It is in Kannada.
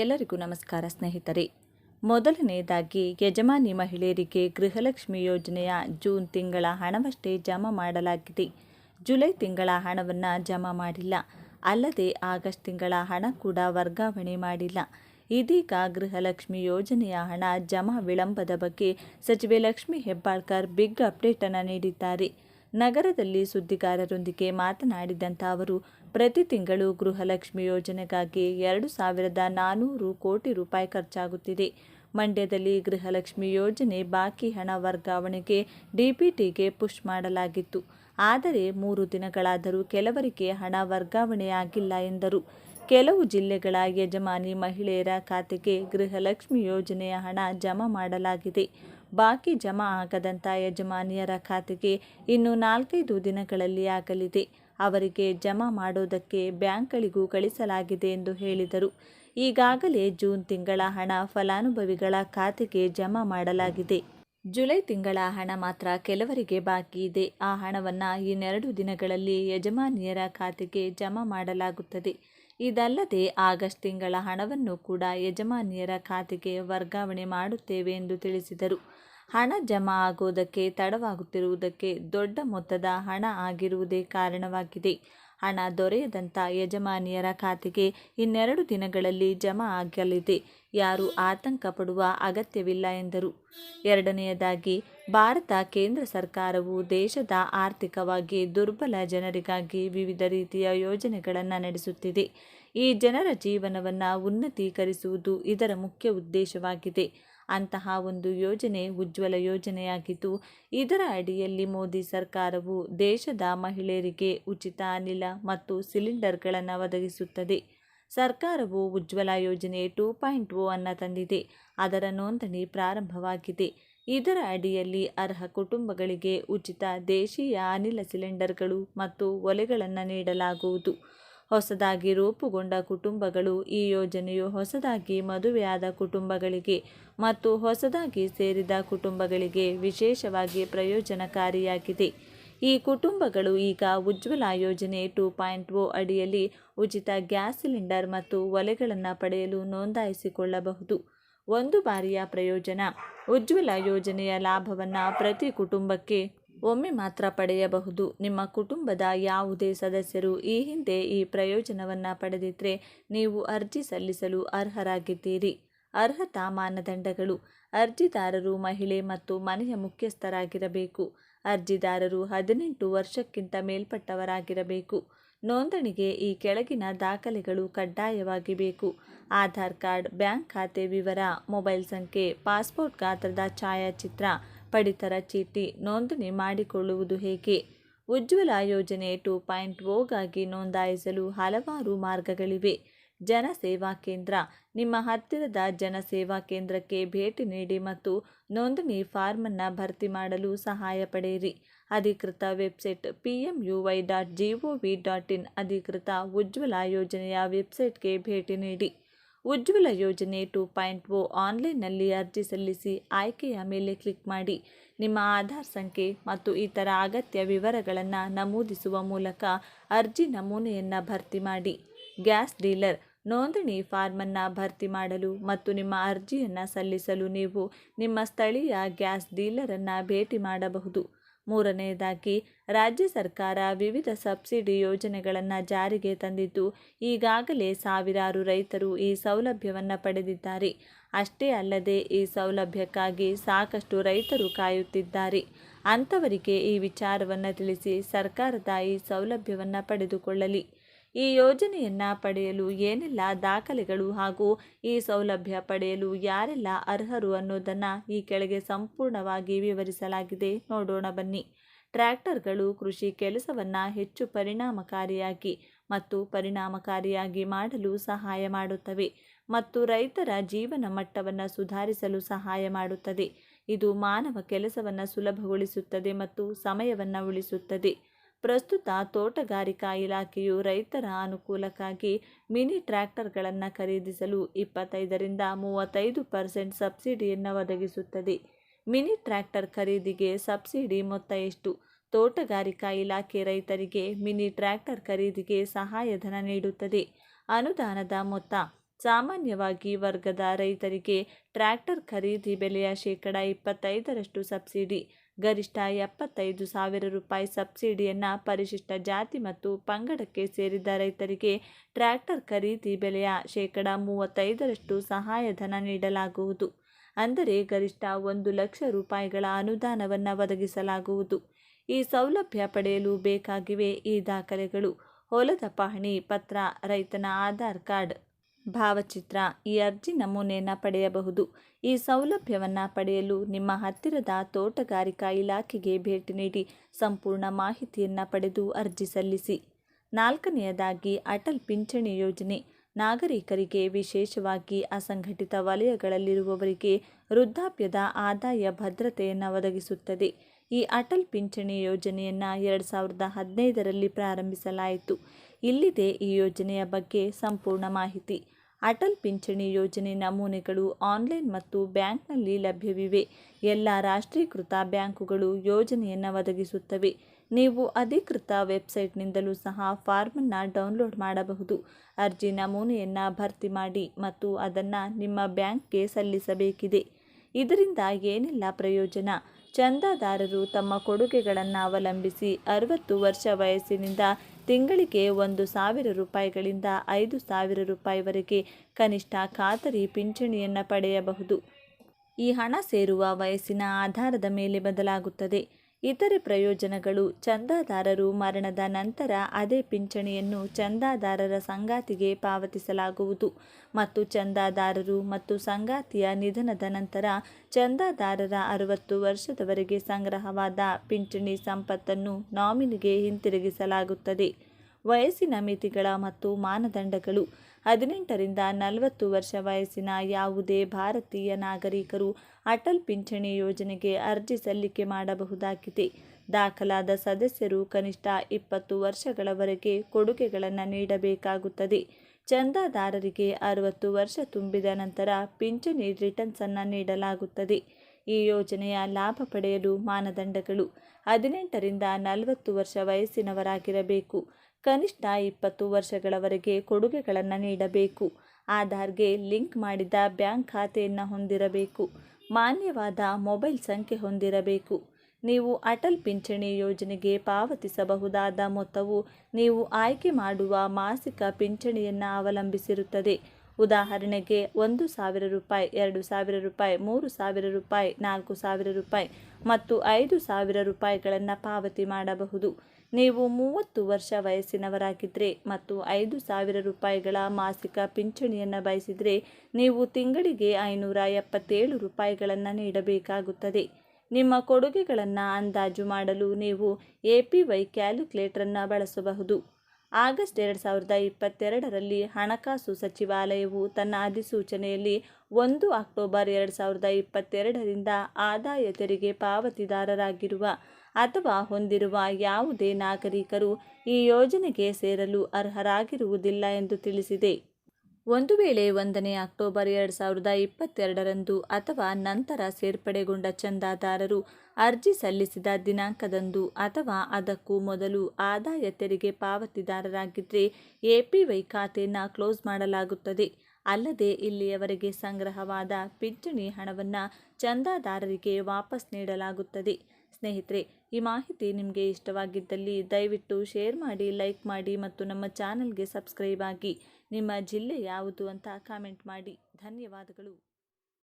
ಎಲ್ಲರಿಗೂ ನಮಸ್ಕಾರ ಸ್ನೇಹಿತರೆ. ಮೊದಲನೆಯದಾಗಿ ಯಜಮಾನಿ ಮಹಿಳೆಯರಿಗೆ ಗೃಹಲಕ್ಷ್ಮಿ ಯೋಜನೆಯ ಜೂನ್ ತಿಂಗಳ ಹಣವಷ್ಟೇ ಜಮಾ ಮಾಡಲಾಗಿದೆ. ಜುಲೈ ತಿಂಗಳ ಹಣವನ್ನು ಜಮಾ ಮಾಡಿಲ್ಲ. ಅಲ್ಲದೆ ಆಗಸ್ಟ್ ತಿಂಗಳ ಹಣ ಕೂಡ ವರ್ಗಾವಣೆ ಮಾಡಿಲ್ಲ. ಇದೀಗ ಗೃಹಲಕ್ಷ್ಮಿ ಯೋಜನೆಯ ಹಣ ಜಮಾ ವಿಳಂಬದ ಬಗ್ಗೆ ಸಚಿವೆ ಲಕ್ಷ್ಮಿ ಹೆಬ್ಬಾಳ್ಕರ್ ಬಿಗ್ ಅಪ್ಡೇಟನ್ನು ನೀಡಿದ್ದಾರೆ. ನಗರದಲ್ಲಿ ಸುದ್ದಿಗಾರರೊಂದಿಗೆ ಮಾತನಾಡಿದಂಥ ಅವರು ಪ್ರತಿ ತಿಂಗಳು ಗೃಹಲಕ್ಷ್ಮಿ ಯೋಜನೆಗಾಗಿ ಎರಡು ಸಾವಿರದ ನಾನ್ನೂರು ಕೋಟಿ ರೂಪಾಯಿ ಖರ್ಚಾಗುತ್ತಿದೆ. ಮಂಡ್ಯದಲ್ಲಿ ಗೃಹಲಕ್ಷ್ಮಿ ಯೋಜನೆ ಬಾಕಿ ಹಣ ವರ್ಗಾವಣೆಗೆ ಡಿಪಿಟಿಗೆ ಪುಷ್ ಮಾಡಲಾಗಿತ್ತು. ಆದರೆ ಮೂರು ದಿನಗಳಾದರೂ ಕೆಲವರಿಗೆ ಹಣ ವರ್ಗಾವಣೆಯಾಗಿಲ್ಲ ಎಂದರು. ಕೆಲವು ಜಿಲ್ಲೆಗಳ ಯಜಮಾನಿ ಮಹಿಳೆಯರ ಖಾತೆಗೆ ಗೃಹಲಕ್ಷ್ಮಿ ಯೋಜನೆಯ ಹಣ ಜಮಾ ಮಾಡಲಾಗಿದೆ. ಬಾಕಿ ಜಮಾ ಆಗದಂಥ ಯಜಮಾನಿಯರ ಖಾತೆಗೆ ಇನ್ನು ನಾಲ್ಕೈದು ದಿನಗಳಲ್ಲಿ ಆಗಲಿದೆ. ಅವರಿಗೆ ಜಮಾ ಮಾಡುವುದಕ್ಕೆ ಬ್ಯಾಂಕ್ಗಳಿಗೂ ಕಳಿಸಲಾಗಿದೆ ಎಂದು ಹೇಳಿದರು. ಈಗಾಗಲೇ ಜೂನ್ ತಿಂಗಳ ಹಣ ಫಲಾನುಭವಿಗಳ ಖಾತೆಗೆ ಜಮಾ ಮಾಡಲಾಗಿದೆ. ಜುಲೈ ತಿಂಗಳ ಹಣ ಮಾತ್ರ ಕೆಲವರಿಗೆ ಬಾಕಿ ಇದೆ. ಆ ಹಣವನ್ನು ಇನ್ನೆರಡು ದಿನಗಳಲ್ಲಿ ಯಜಮಾನಿಯರ ಖಾತೆಗೆ ಜಮಾ ಮಾಡಲಾಗುತ್ತದೆ. ಇದಲ್ಲದೆ ಆಗಸ್ಟ್ ತಿಂಗಳ ಹಣವನ್ನು ಕೂಡ ಯಜಮಾನಿಯರ ಖಾತೆಗೆ ವರ್ಗಾವಣೆ ಮಾಡುತ್ತೇವೆ ಎಂದು ತಿಳಿಸಿದರು. ಹಣ ಜಮಾ ಆಗೋದಕ್ಕೆ ತಡವಾಗುತ್ತಿರುವುದಕ್ಕೆ ದೊಡ್ಡ ಮೊತ್ತದ ಹಣ ಆಗಿರುವುದೇ ಕಾರಣವಾಗಿದೆ. ಹಣ ದೊರೆಯದಂಥ ಯಜಮಾನಿಯರ ಖಾತೆಗೆ ಇನ್ನೆರಡು ದಿನಗಳಲ್ಲಿ ಜಮಾ ಆಗಲಿದೆ. ಯಾರೂ ಆತಂಕ ಪಡುವ ಅಗತ್ಯವಿಲ್ಲ ಎಂದರು. ಎರಡನೆಯದಾಗಿ, ಭಾರತ ಕೇಂದ್ರ ಸರ್ಕಾರವು ದೇಶದ ಆರ್ಥಿಕವಾಗಿ ದುರ್ಬಲ ಜನರಿಗಾಗಿ ವಿವಿಧ ರೀತಿಯ ಯೋಜನೆಗಳನ್ನು ನಡೆಸುತ್ತಿದೆ. ಈ ಜನರ ಜೀವನವನ್ನು ಉನ್ನತೀಕರಿಸುವುದು ಇದರ ಮುಖ್ಯ ಉದ್ದೇಶವಾಗಿದೆ. ಅಂತಹ ಒಂದು ಯೋಜನೆ ಉಜ್ವಲ ಯೋಜನೆಯಾಗಿದ್ದು, ಇದರ ಅಡಿಯಲ್ಲಿ ಮೋದಿ ಸರ್ಕಾರವು ದೇಶದ ಮಹಿಳೆಯರಿಗೆ ಉಚಿತ ಅನಿಲ ಮತ್ತು ಸಿಲಿಂಡರ್ಗಳನ್ನು ಒದಗಿಸುತ್ತದೆ. ಸರ್ಕಾರವು ಉಜ್ವಲ ಯೋಜನೆ ಟೂ ಪಾಯಿಂಟ್ ಓ ಅನ್ನು ತಂದಿದೆ. ಅದರ ನೋಂದಣಿ ಪ್ರಾರಂಭವಾಗಿದೆ. ಇದರ ಅಡಿಯಲ್ಲಿ ಅರ್ಹ ಕುಟುಂಬಗಳಿಗೆ ಉಚಿತ ದೇಶೀಯ ಅನಿಲ ಸಿಲಿಂಡರ್ಗಳು ಮತ್ತು ಒಲೆಗಳನ್ನು ನೀಡಲಾಗುವುದು. ಹೊಸದಾಗಿ ರೂಪುಗೊಂಡ ಕುಟುಂಬಗಳು ಈ ಯೋಜನೆಯು ಹೊಸದಾಗಿ ಮದುವೆಯಾದ ಕುಟುಂಬಗಳಿಗೆ ಮತ್ತು ಹೊಸದಾಗಿ ಸೇರಿದ ಕುಟುಂಬಗಳಿಗೆ ವಿಶೇಷವಾಗಿ ಪ್ರಯೋಜನಕಾರಿಯಾಗಿದೆ. ಈ ಕುಟುಂಬಗಳು ಈಗ ಉಜ್ವಲ ಯೋಜನೆ ಟೂ ಪಾಯಿಂಟ್ ಓ ಅಡಿಯಲ್ಲಿ ಉಚಿತ ಗ್ಯಾಸ್ ಸಿಲಿಂಡರ್ ಮತ್ತು ಒಲೆಗಳನ್ನು ಪಡೆಯಲು ನೋಂದಾಯಿಸಿಕೊಳ್ಳಬಹುದು. ಒಂದು ಬಾರಿಯ ಪ್ರಯೋಜನ, ಉಜ್ವಲ ಯೋಜನೆಯ ಲಾಭವನ್ನು ಪ್ರತಿ ಕುಟುಂಬಕ್ಕೆ ಒಮ್ಮೆ ಮಾತ್ರ ಪಡೆಯಬಹುದು. ನಿಮ್ಮ ಕುಟುಂಬದ ಯಾವುದೇ ಸದಸ್ಯರು ಈ ಹಿಂದೆ ಈ ಪ್ರಯೋಜನವನ್ನು ಪಡೆದಿದ್ದರೆ ನೀವು ಅರ್ಜಿ ಸಲ್ಲಿಸಲು ಅರ್ಹರಾಗಿದ್ದೀರಿ. ಅರ್ಹತಾ ಮಾನದಂಡಗಳು. ಅರ್ಜಿದಾರರು ಮಹಿಳೆ ಮತ್ತು ಮನೆಯ ಮುಖ್ಯಸ್ಥರಾಗಿರಬೇಕು. ಅರ್ಜಿದಾರರು ಹದಿನೆಂಟು ವರ್ಷಕ್ಕಿಂತ ಮೇಲ್ಪಟ್ಟವರಾಗಿರಬೇಕು. ನೋಂದಣಿಗೆ ಈ ಕೆಳಗಿನ ದಾಖಲೆಗಳು ಕಡ್ಡಾಯವಾಗಿ ಬೇಕು ಆಧಾರ್ ಕಾರ್ಡ್, ಬ್ಯಾಂಕ್ ಖಾತೆ ವಿವರ, ಮೊಬೈಲ್ ಸಂಖ್ಯೆ, ಪಾಸ್ಪೋರ್ಟ್ ಗಾತ್ರದ ಛಾಯಾಚಿತ್ರ ಪಡಿತರ ಚೀಟಿ ನೋಂದಣಿ ಮಾಡಿಕೊಳ್ಳುವುದು ಹೇಗೆ? ಉಜ್ವಲ ಯೋಜನೆ ಟು ಪಾಯಿಂಟ್ ಓಗಾಗಿ ನೋಂದಾಯಿಸಲು ಹಲವಾರು ಮಾರ್ಗಗಳಿವೆ. ಜನಸೇವಾ ಕೇಂದ್ರ, ನಿಮ್ಮ ಹತ್ತಿರದ ಜನಸೇವಾ ಕೇಂದ್ರಕ್ಕೆ ಭೇಟಿ ನೀಡಿ ಮತ್ತು ನೋಂದಣಿ ಫಾರ್ಮನ್ನು ಭರ್ತಿ ಮಾಡಲು ಸಹಾಯ ಪಡೆಯಿರಿ. ಅಧಿಕೃತ website P M U Y dot G O V dot in ಅಧಿಕೃತ ಉಜ್ವಲ ಯೋಜನೆಯ ವೆಬ್ಸೈಟ್ಗೆ ಭೇಟಿ ನೀಡಿ. ಉಜ್ವಲ ಯೋಜನೆ ಟು ಪಾಯಿಂಟ್ ಓ ಆನ್ಲೈನ್ನಲ್ಲಿ ಅರ್ಜಿ ಸಲ್ಲಿಸಿ ಆಯ್ಕೆಯ ಮೇಲೆ ಕ್ಲಿಕ್ ಮಾಡಿ. ನಿಮ್ಮ ಆಧಾರ್ ಸಂಖ್ಯೆ ಮತ್ತು ಇತರ ಅಗತ್ಯ ವಿವರಗಳನ್ನು ನಮೂದಿಸುವ ಮೂಲಕ ಅರ್ಜಿ ನಮೂನೆಯನ್ನು ಭರ್ತಿ ಮಾಡಿ. ಗ್ಯಾಸ್ ಡೀಲರ್, ನೋಂದಣಿ ಫಾರ್ಮನ್ನು ಭರ್ತಿ ಮಾಡಲು ಮತ್ತು ನಿಮ್ಮ ಅರ್ಜಿಯನ್ನು ಸಲ್ಲಿಸಲು ನೀವು ನಿಮ್ಮ ಸ್ಥಳೀಯ ಗ್ಯಾಸ್ ಡೀಲರನ್ನು ಭೇಟಿ ಮಾಡಬಹುದು. ಮೂರನೆಯದಾಗಿ ರಾಜ್ಯ ಸರ್ಕಾರ ವಿವಿಧ ಸಬ್ಸಿಡಿ ಯೋಜನೆಗಳನ್ನು ಜಾರಿಗೆ ತಂದಿದ್ದು, ಈಗಾಗಲೇ ಸಾವಿರಾರು ರೈತರು ಈ ಸೌಲಭ್ಯವನ್ನು ಪಡೆದಿದ್ದಾರೆ. ಅಷ್ಟೇ ಅಲ್ಲದೆ, ಈ ಸೌಲಭ್ಯಕ್ಕಾಗಿ ಸಾಕಷ್ಟು ರೈತರು ಕಾಯುತ್ತಿದ್ದಾರೆ. ಅಂಥವರಿಗೆ ಈ ವಿಚಾರವನ್ನು ತಿಳಿಸಿ ಸರ್ಕಾರದ ಈ ಸೌಲಭ್ಯವನ್ನು ಪಡೆದುಕೊಳ್ಳಲಿ. ಈ ಯೋಜನೆಯನ್ನು ಪಡೆಯಲು ಏನೆಲ್ಲ ದಾಖಲೆಗಳು ಹಾಗೂ ಈ ಸೌಲಭ್ಯ ಪಡೆಯಲು ಯಾರೆಲ್ಲ ಅರ್ಹರು ಅನ್ನೋದನ್ನು ಈ ಕೆಳಗೆ ಸಂಪೂರ್ಣವಾಗಿ ವಿವರಿಸಲಾಗಿದೆ. ನೋಡೋಣ ಬನ್ನಿ. ಟ್ರ್ಯಾಕ್ಟರ್ಗಳು ಕೃಷಿ ಕೆಲಸವನ್ನು ಹೆಚ್ಚು ಪರಿಣಾಮಕಾರಿಯಾಗಿ ಮತ್ತು ಪರಿಣಾಮಕಾರಿಯಾಗಿ ಮಾಡಲು ಸಹಾಯ ಮಾಡುತ್ತವೆ ಮತ್ತು ರೈತರ ಜೀವನ ಮಟ್ಟವನ್ನು ಸುಧಾರಿಸಲು ಸಹಾಯ ಮಾಡುತ್ತದೆ. ಇದು ಮಾನವ ಕೆಲಸವನ್ನು ಸುಲಭಗೊಳಿಸುತ್ತದೆ ಮತ್ತು ಸಮಯವನ್ನು ಉಳಿಸುತ್ತದೆ. ಪ್ರಸ್ತುತ ತೋಟಗಾರಿಕಾ ಇಲಾಖೆಯು ರೈತರ ಅನುಕೂಲಕ್ಕಾಗಿ ಮಿನಿ ಟ್ರ್ಯಾಕ್ಟರ್ಗಳನ್ನು ಖರೀದಿಸಲು ಇಪ್ಪತ್ತೈದರಿಂದ ಮೂವತ್ತೈದು ಪರ್ಸೆಂಟ್ ಸಬ್ಸಿಡಿಯನ್ನು ಒದಗಿಸುತ್ತದೆ. ಮಿನಿ ಟ್ರ್ಯಾಕ್ಟರ್ ಖರೀದಿಗೆ ಸಬ್ಸಿಡಿ ಮೊತ್ತ ಎಷ್ಟು? ತೋಟಗಾರಿಕಾ ಇಲಾಖೆ ರೈತರಿಗೆ ಮಿನಿ ಟ್ರ್ಯಾಕ್ಟರ್ ಖರೀದಿಗೆ ಸಹಾಯಧನ ನೀಡುತ್ತದೆ. ಅನುದಾನದ ಮೊತ್ತ ಸಾಮಾನ್ಯವಾಗಿ ವರ್ಗದ ರೈತರಿಗೆ ಟ್ರ್ಯಾಕ್ಟರ್ ಖರೀದಿ ಬೆಲೆಯ ಶೇಕಡ ಇಪ್ಪತ್ತೈದರಷ್ಟು ಸಬ್ಸಿಡಿ, ಗರಿಷ್ಠ ಎಪ್ಪತ್ತೈದು ಸಾವಿರ ರೂಪಾಯಿ ಸಬ್ಸಿಡಿಯನ್ನು ಪರಿಶಿಷ್ಟ ಜಾತಿ ಮತ್ತು ಪಂಗಡಕ್ಕೆ ಸೇರಿದ ರೈತರಿಗೆ ಟ್ರ್ಯಾಕ್ಟರ್ ಖರೀದಿ ಬೆಲೆಯ ಶೇಕಡ ಮೂವತ್ತೈದರಷ್ಟು ಸಹಾಯಧನ ನೀಡಲಾಗುವುದು. ಅಂದರೆ ಗರಿಷ್ಠ ಒಂದು ಲಕ್ಷ ರೂಪಾಯಿಗಳ ಅನುದಾನವನ್ನು ಒದಗಿಸಲಾಗುವುದು. ಈ ಸೌಲಭ್ಯ ಪಡೆಯಲು ಬೇಕಾಗಿವೆ ಈ ದಾಖಲೆಗಳು. ಹೊಲದ ಪಹಣಿ ಪತ್ರ, ರೈತನ ಆಧಾರ್ ಕಾರ್ಡ್ ಭಾವಚಿತ್ರ ಈ ಅರ್ಜಿ ನಮೂನೆಯನ್ನು ಪಡೆಯಬಹುದು. ಈ ಸೌಲಭ್ಯವನ್ನು ಪಡೆಯಲು ನಿಮ್ಮ ಹತ್ತಿರದ ತೋಟಗಾರಿಕಾ ಇಲಾಖೆಗೆ ಭೇಟಿ ನೀಡಿ ಸಂಪೂರ್ಣ ಮಾಹಿತಿಯನ್ನು ಪಡೆದು ಅರ್ಜಿ ಸಲ್ಲಿಸಿ. ನಾಲ್ಕನೆಯದಾಗಿ, ಅಟಲ್ ಪಿಂಚಣಿ ಯೋಜನೆ ನಾಗರಿಕರಿಗೆ ವಿಶೇಷವಾಗಿ ಅಸಂಘಟಿತ ವಲಯಗಳಲ್ಲಿರುವವರಿಗೆ ವೃದ್ಧಾಪ್ಯದ ಆದಾಯ ಭದ್ರತೆಯನ್ನು ಒದಗಿಸುತ್ತದೆ. ಈ ಅಟಲ್ ಪಿಂಚಣಿ ಯೋಜನೆಯನ್ನು ಎರಡು ಸಾವಿರದ ಹದಿನೈದರಲ್ಲಿ ಪ್ರಾರಂಭಿಸಲಾಯಿತು. ಇಲ್ಲಿದೆ ಈ ಯೋಜನೆಯ ಬಗ್ಗೆ ಸಂಪೂರ್ಣ ಮಾಹಿತಿ. ಅಟಲ್ ಪಿಂಚಣಿ ಯೋಜನೆ ನಮೂನೆಗಳು ಆನ್ಲೈನ್ ಮತ್ತು ಬ್ಯಾಂಕ್ನಲ್ಲಿ ಲಭ್ಯವಿವೆ. ಎಲ್ಲ ರಾಷ್ಟ್ರೀಕೃತ ಬ್ಯಾಂಕುಗಳು ಯೋಜನೆಯನ್ನು ಒದಗಿಸುತ್ತವೆ. ನೀವು ಅಧಿಕೃತ ವೆಬ್ಸೈಟ್ನಿಂದಲೂ ಸಹ ಫಾರ್ಮನ್ನು ಡೌನ್ಲೋಡ್ ಮಾಡಬಹುದು. ಅರ್ಜಿ ನಮೂನೆಯನ್ನು ಭರ್ತಿ ಮಾಡಿ ಮತ್ತು ಅದನ್ನು ನಿಮ್ಮ ಬ್ಯಾಂಕ್ಗೆ ಸಲ್ಲಿಸಬೇಕಿದೆ. ಇದರಿಂದ ಏನೆಲ್ಲ ಪ್ರಯೋಜನ? ಚಂದಾದಾರರು ತಮ್ಮ ಕೊಡುಗೆಗಳನ್ನು ಅವಲಂಬಿಸಿ ಅರವತ್ತು ವರ್ಷ ವಯಸ್ಸಿನಿಂದ ತಿಂಗಳಿಗೆ ಒಂದು ಸಾವಿರ ರೂಪಾಯಿಗಳಿಂದ ಐದು ಸಾವಿರ ರೂಪಾಯಿವರೆಗೆ ಕನಿಷ್ಠ ಖಾತರಿ ಪಿಂಚಣಿಯನ್ನು ಪಡೆಯಬಹುದು. ಈ ಹಣ ಸೇರುವ ವಯಸ್ಸಿನ ಆಧಾರದ ಮೇಲೆ ಬದಲಾಗುತ್ತದೆ. ಇತರೆ ಪ್ರಯೋಜನಗಳು ಚಂದಾದಾರರು ಮರಣದ ನಂತರ ಅದೇ ಪಿಂಚಣಿಯನ್ನು ಚಂದಾದಾರರ ಸಂಗಾತಿಗೆ ಪಾವತಿಸಲಾಗುವುದು. ಮತ್ತು ಚಂದಾದಾರರು ಮತ್ತು ಸಂಗಾತಿಯ ನಿಧನದ ನಂತರ ಚಂದಾದಾರರ ಅರವತ್ತು ವರ್ಷದವರೆಗೆ ಸಂಗ್ರಹವಾದ ಪಿಂಚಣಿ ಸಂಪತ್ತನ್ನು ನಾಮಿನಿಗೆ ಹಿಂತಿರುಗಿಸಲಾಗುತ್ತದೆ. ವಯಸ್ಸಿನ ಮಿತಿಗಳ ಮತ್ತು ಮಾನದಂಡಗಳು ಹದಿನೆಂಟರಿಂದ ನಲವತ್ತು ವರ್ಷ ವಯಸ್ಸಿನ ಯಾವುದೇ ಭಾರತೀಯ ನಾಗರಿಕರು ಅಟಲ್ ಪಿಂಚಣಿ ಯೋಜನೆಗೆ ಅರ್ಜಿ ಸಲ್ಲಿಕೆ ಮಾಡಬಹುದಾಗಿದೆ. ದಾಖಲಾದ ಸದಸ್ಯರು ಕನಿಷ್ಠ ಇಪ್ಪತ್ತು ವರ್ಷಗಳವರೆಗೆ ಕೊಡುಗೆಗಳನ್ನು ನೀಡಬೇಕಾಗುತ್ತದೆ. ಚಂದಾದಾರರಿಗೆ ಅರವತ್ತು ವರ್ಷ ತುಂಬಿದ ನಂತರ ಪಿಂಚಣಿ ರಿಟರ್ನ್ಸನ್ನು ನೀಡಲಾಗುತ್ತದೆ. ಈ ಯೋಜನೆಯ ಲಾಭ ಪಡೆಯಲು ಮಾನದಂಡಗಳು ಹದಿನೆಂಟರಿಂದ ನಲವತ್ತು ವರ್ಷ ವಯಸ್ಸಿನವರಾಗಿರಬೇಕು. ಕನಿಷ್ಠ ಇಪ್ಪತ್ತು ವರ್ಷಗಳವರೆಗೆ ಕೊಡುಗೆಗಳನ್ನು ನೀಡಬೇಕು. ಆಧಾರ್ಗೆ ಲಿಂಕ್ ಮಾಡಿದ ಬ್ಯಾಂಕ್ ಖಾತೆಯನ್ನು ಹೊಂದಿರಬೇಕು. ಮಾನ್ಯವಾದ ಮೊಬೈಲ್ ಸಂಖ್ಯೆ ಹೊಂದಿರಬೇಕು. ನೀವು ಅಟಲ್ ಪಿಂಚಣಿ ಯೋಜನೆಗೆ ಪಾವತಿಸಬಹುದಾದ ಮೊತ್ತವು ನೀವು ಆಯ್ಕೆ ಮಾಡುವ ಮಾಸಿಕ ಪಿಂಚಣಿಯನ್ನು ಅವಲಂಬಿಸಿರುತ್ತದೆ. ಉದಾಹರಣೆಗೆ, ಒಂದು ಸಾವಿರ ರೂಪಾಯಿ, ಎರಡು ಸಾವಿರ ರೂಪಾಯಿ, ಮೂರು ಸಾವಿರ ರೂಪಾಯಿ, ನಾಲ್ಕು ಸಾವಿರ ರೂಪಾಯಿ ಮತ್ತು ಐದು ಸಾವಿರ ರೂಪಾಯಿಗಳನ್ನು ಪಾವತಿ ಮಾಡಬಹುದು. ನೀವು ಮೂವತ್ತು ವರ್ಷ ವಯಸ್ಸಿನವರಾಗಿದ್ದರೆ ಮತ್ತು ಐದು ಸಾವಿರ ರೂಪಾಯಿಗಳ ಮಾಸಿಕ ಪಿಂಚಣಿಯನ್ನು ಬಯಸಿದರೆ ನೀವು ತಿಂಗಳಿಗೆ ಐನೂರ ಎಪ್ಪತ್ತೇಳು ರೂಪಾಯಿಗಳನ್ನು ನೀಡಬೇಕಾಗುತ್ತದೆ. ನಿಮ್ಮ ಕೊಡುಗೆಗಳನ್ನು ಅಂದಾಜು ಮಾಡಲು ನೀವು ಎ ಪಿ ವೈ ಕ್ಯಾಲ್ಕುಲೇಟರನ್ನು ಬಳಸಬಹುದು. ಆಗಸ್ಟ್ ಎರಡು ಸಾವಿರದ ಇಪ್ಪತ್ತೆರಡರಲ್ಲಿ ಹಣಕಾಸು ಸಚಿವಾಲಯವು ತನ್ನ ಅಧಿಸೂಚನೆಯಲ್ಲಿ ಒಂದು ಅಕ್ಟೋಬರ್ ಎರಡು ಸಾವಿರದ ಇಪ್ಪತ್ತೆರಡರಿಂದ ಆದಾಯ ತೆರಿಗೆ ಪಾವತಿದಾರರಾಗಿರುವ ಅಥವಾ ಹೊಂದಿರುವ ಯಾವುದೇ ನಾಗರಿಕರು ಈ ಯೋಜನೆಗೆ ಸೇರಲು ಅರ್ಹರಾಗಿರುವುದಿಲ್ಲ ಎಂದು ತಿಳಿಸಿದೆ. ಒಂದು ವೇಳೆ ಒಂದನೇ ಅಕ್ಟೋಬರ್ ಎರಡು ಸಾವಿರದ ಇಪ್ಪತ್ತೆರಡರಂದು ಅಥವಾ ನಂತರ ಸೇರ್ಪಡೆಗೊಂಡ ಚಂದಾದಾರರು ಅರ್ಜಿ ಸಲ್ಲಿಸಿದ ದಿನಾಂಕದಂದು ಅಥವಾ ಅದಕ್ಕೂ ಮೊದಲು ಆದಾಯ ತೆರಿಗೆ ಪಾವತಿದಾರರಾಗಿದ್ದರೆ ಎಪಿವೈ ಖಾತೆಯನ್ನು ಕ್ಲೋಸ್ ಮಾಡಲಾಗುತ್ತದೆ. ಅಲ್ಲದೆ ಇಲ್ಲಿಯವರೆಗೆ ಸಂಗ್ರಹವಾದ ಪಿಂಚಣಿ ಹಣವನ್ನು ಚಂದಾದಾರರಿಗೆ ವಾಪಸ್ ನೀಡಲಾಗುತ್ತದೆ. ಸ್ನೇಹಿತರೆ ಈ ಮಾಹಿತಿ ನಿಮಗೆ ಇಷ್ಟವಾಗಿದ್ದಲ್ಲಿ ದಯವಿಟ್ಟು ಶೇರ್ ಮಾಡಿ, ಲೈಕ್ ಮಾಡಿ ಮತ್ತು ನಮ್ಮ ಚಾನಲ್ಗೆ ಸಬ್ಸ್ಕ್ರೈಬ್ ಆಗಿ. ನಿಮ್ಮ ಜಿಲ್ಲೆ ಯಾವುದು ಅಂತ ಕಾಮೆಂಟ್ ಮಾಡಿ. ಧನ್ಯವಾದಗಳು.